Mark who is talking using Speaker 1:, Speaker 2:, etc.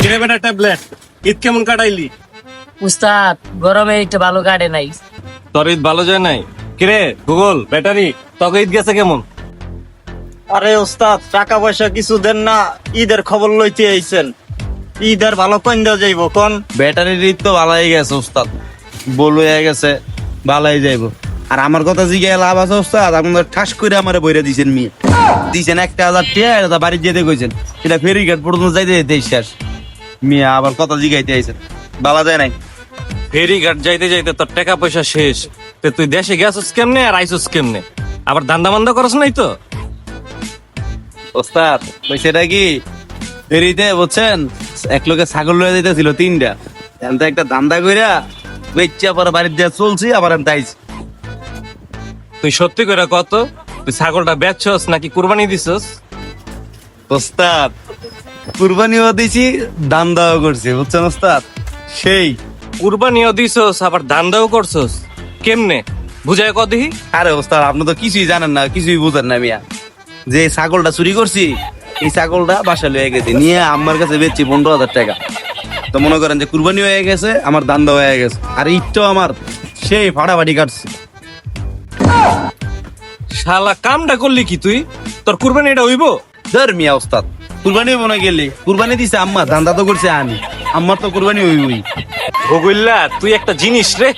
Speaker 1: কিনে বেটা ট্যাবলেট? ঈদ কেমন কাটাইলি?
Speaker 2: উস্তাদ গরমে একটু ভালো কাটে নাই।
Speaker 1: তোর ঈদ ভালো যায় নাই? কিরে গুগল ব্যাটারি তোকে ঈদ গেছে কেমন?
Speaker 3: আরে ওস্তাদ টাকা পয়সা কিছু দেন না ঈদের খবর লইতে আইছেন। ঈদের ভালো দেওয়া যাইব কোন?
Speaker 4: ব্যাটারি রিত তো ভালাই গেছে ওস্তাদ বল হয়ে গেছে ভালাই যাইব। আর আমার কথা জিজ্ঞাসা লাভ আছে ওস্তাদ আপনাদের ঠাস করে আমার বইরা দিছেন মেয়ে। দিছেন একটা হাজার টিয়া বাড়ি যেতে কইছেন। এটা ফেরি ঘাট পর্যন্ত যাইতে যেতে শেষ। মিয়া আবার কথা জিগাইতে আইছেন বালা যায় নাই।
Speaker 1: ফেরিঘাট যাইতে যাইতে তোর টাকা পয়সা শেষ। তে তুই দেশে গেছস কেমনে আর আইসস কেমনে? আবার দান্দা মান্দা করস নাই তো?
Speaker 4: ওস্তাদ সেটা কি? ফেরিতে বুঝছেন? এক লোকে ছাগল লয়ে যাইতেছিল তিনটা। এমন একটা দান্দা কইরা বেচ্চা পরে বাড়ির যা চলছি আবার আমি তাইছি
Speaker 1: তুই সত্যি করে কত? তুই ছাগলটা বেচছস নাকি কুরবানি দিছস?
Speaker 4: ওস্তাদ কুরবানিও দিছি দাম দাও করছি বুঝছেন ওস্তাদ? সেই।
Speaker 1: কুরবানিও দিছস আবার দান্দাও করছস? কেমনে? বুঝায় কদিহি
Speaker 4: আরে ওস্তাদ আপনি তো কিছুই জানেন না কিছুই বুঝেন না মিয়া। যে ছাগলটা চুরি করছি এই ছাগলটা বাসা লয়ে গেছি নিয়ে আমার কাছে বেচছি পনেরো হাজার টাকা। তো মনে করেন যে কুরবানি হয়ে গেছে আমার দান দান্দা হয়ে গেছে আর ইটটাও আমার সেই ফাটাফাটি কাটছে।
Speaker 1: শালা কামটা করলি কি তুই? তোর কুরবানি এটা হইব?
Speaker 4: ধর মিয়া ওস্তাদ কুরবানি মনে গেলে? কুরবানি দিছে আম্মা, ধান্দা তো করছে আমি। আম্মার তো কুরবানি হই হই
Speaker 1: ভগুল্লা তুই একটা জিনিস রে।